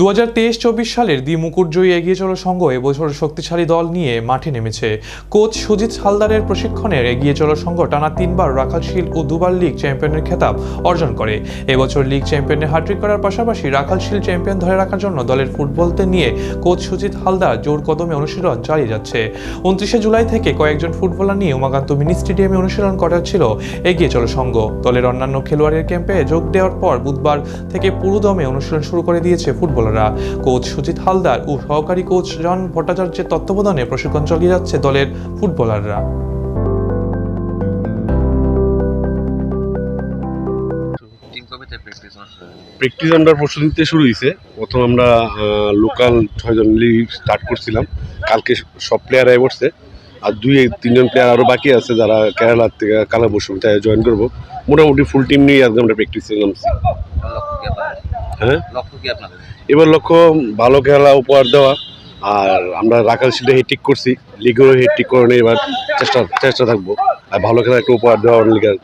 দু হাজার তেইশ চব্বিশ সালের দ্বি মুকুটজয়ী এগিয়ে চলো সংঘ এবছর শক্তিশালী দল নিয়ে মাঠে নেমেছে। কোচ সুজিত হালদারের প্রশিক্ষণের এগিয়ে চলো সংঘ টানা তিনবার রাখালশীল ও দুবার লিগ চ্যাম্পিয়নের খেতাব অর্জন করে। এবছর লিগ চ্যাম্পিয়নে হ্যাট্রিক করার পাশাপাশি রাখালশীল চ্যাম্পিয়ন ধরে রাখার জন্য দলের ফুটবলতে নিয়ে কোচ সুজিত হালদার জোর কদমে অনুশীলন চালিয়ে যাচ্ছে। উনত্রিশে জুলাই থেকে কয়েকজন ফুটবলার নিয়ে উমাকান্ত মিনি স্টেডিয়ামে অনুশীলন করাচ্ছিল এগিয়ে চলো সংঘ। দলের অন্যান্য খেলোয়াড়ের ক্যাম্পে যোগ দেওয়ার পর বুধবার থেকে পুরোদমে অনুশীলন শুরু করে দিয়েছে ফুটবলাররা কোচ সুজিত হালদার ও সহকারী কোচ জন ভট্টাচার্যের তত্ত্বাবধানে প্রশিক্ষণ চালিয়ে যাচ্ছে দলের ফুটবলাররা। প্র্যাকটিস আমরা পরশু দিন থেকে শুরু হয়েছে প্রথম আমরা লোকাল ছয়জন লিগ স্টার্ট করছিলাম। কালকে সব প্লেয়ার বসছে। আর দুই তিনজন প্লেয়ার আরও বাকি আছে যারা কেরালার থেকে কালা বসুমতায় জয়েন করব। মোটামুটি ফুল টিম নিয়ে আজকে আমরা প্র্যাকটিসে নামছি। হ্যাঁ? লক্ষ্য কি আপনাদের? এবার লক্ষ্য ভালো খেলা উপহার দেওয়া। আর আমরা রাখাল শিল্ডে হেট্রিক করছি লিগেও হেট্রিক করে নিয়ে এবার চেষ্টা চেষ্টা থাকব। আর ভালো খেলা একটু উপহার দেওয়ার লিগের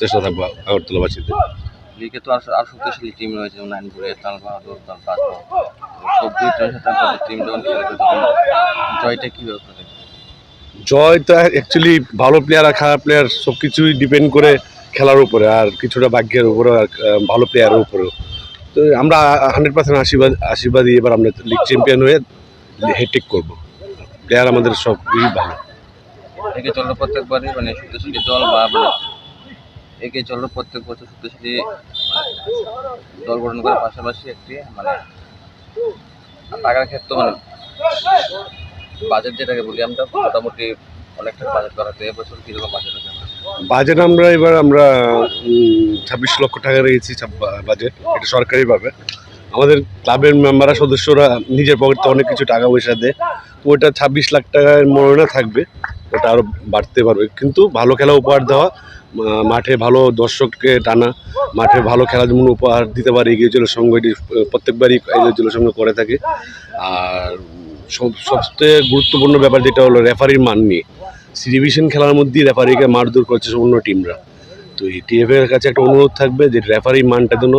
চেষ্টা থাকব আগরতলাবাসীদের লিগে তো আর আর শক্তিশালী টিম রয়েছে নাইনপুরে তাল বাহাদুর তাল পাঁচশো সব দুই সাথে টিম যখন খেলবে তখন জয়টা কীভাবে আপনাদের? জয় তো অ্যাকচুয়ালি ভালো প্লেয়ার আর খারাপ প্লেয়ার সব কিছুই ডিপেন্ড করে খেলার উপরে আর কিছুটা ভাগ্যের উপরে আর ভালো প্লেয়ারের উপরেও। তো আমরা হান্ড্রেড পার্সেন্ট আশীর্বাদ আশীর্বাদী এবার আমরা লিগ চ্যাম্পিয়ন হয়ে হেট্রিক করব। প্লেয়ার আমাদের সবই ভালো। এগিয়ে চলল প্রত্যেকবারই মানে শক্তিশালী দল বা মানে এগিয়ে চলল প্রত্যেক বছর শক্তিশালী মানে দল গঠন করার পাশাপাশি একটি মানে টাকার ক্ষেত্রে মানে বাজেট যেটাকে বলি আমরা, মোটামুটি বাজেট আমরা এবার আমরা ছাব্বিশ লক্ষ টাকা রেখেছি বাজেট, এটা সরকারিভাবে। আমাদের ক্লাবের মেম্বাররা, সদস্যরা নিজের পকেটে অনেক কিছু টাকা পয়সা দেয়। তো ওটা ছাব্বিশ লাখ টাকার মনে থাকবে, ওটা আরও বাড়তে পারবে। কিন্তু ভালো খেলা উপহার দেওয়া মাঠে ভালো দর্শককে টানা, মাঠে ভালো খেলা যেমন উপহার দিতে পারে, এগিয়ে চলে সঙ্গ এটি, প্রত্যেকবারই এগিয়ে চলে সঙ্গে করে থাকে। আর সব, সবচেয়ে গুরুত্বপূর্ণ ব্যাপার যেটা হলো রেফারির মান নিয়ে। সি ডিভিশন খেলার মধ্যে রেফারিকে মারধর করছে অন্য টিমরা। তো এই টিএফের কাছে একটা অনুরোধ থাকবে যে রেফারি মানটা যেন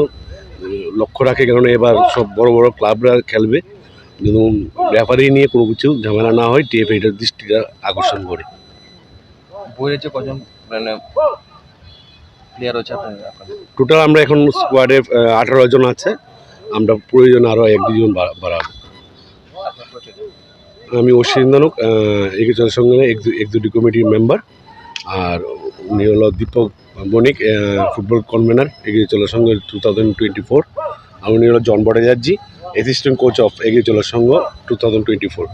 লক্ষ্য রাখে কারণ এবার সব বড় বড় ক্লাবরা খেলবে। যেন রেফারি নিয়ে কোনো কিছু ঝামেলা না হয় টিএফ এটার দৃষ্টিটা আকর্ষণ করে। কজন মানে প্লেয়ার আপনাদের? টোটাল আমরা এখন স্কোয়াডে আঠারো জন আছে। আমরা প্রয়োজন আরও এক দুজন বাড়া- বাড়াবো। আপনার অশ্বিন দানক এগ্রিকালচার সঙ্গে এক্সিকিউটিভ কমিটির মেম্বার, আর উনি হলো Dipak Banik football convenor agriculture সঙ্গে টু থাউজেন্ড টোয়েন্টি ফোর আর উনি হলো Jon Bhattacharya assistant coach of agriculture Sangha two thousand twenty four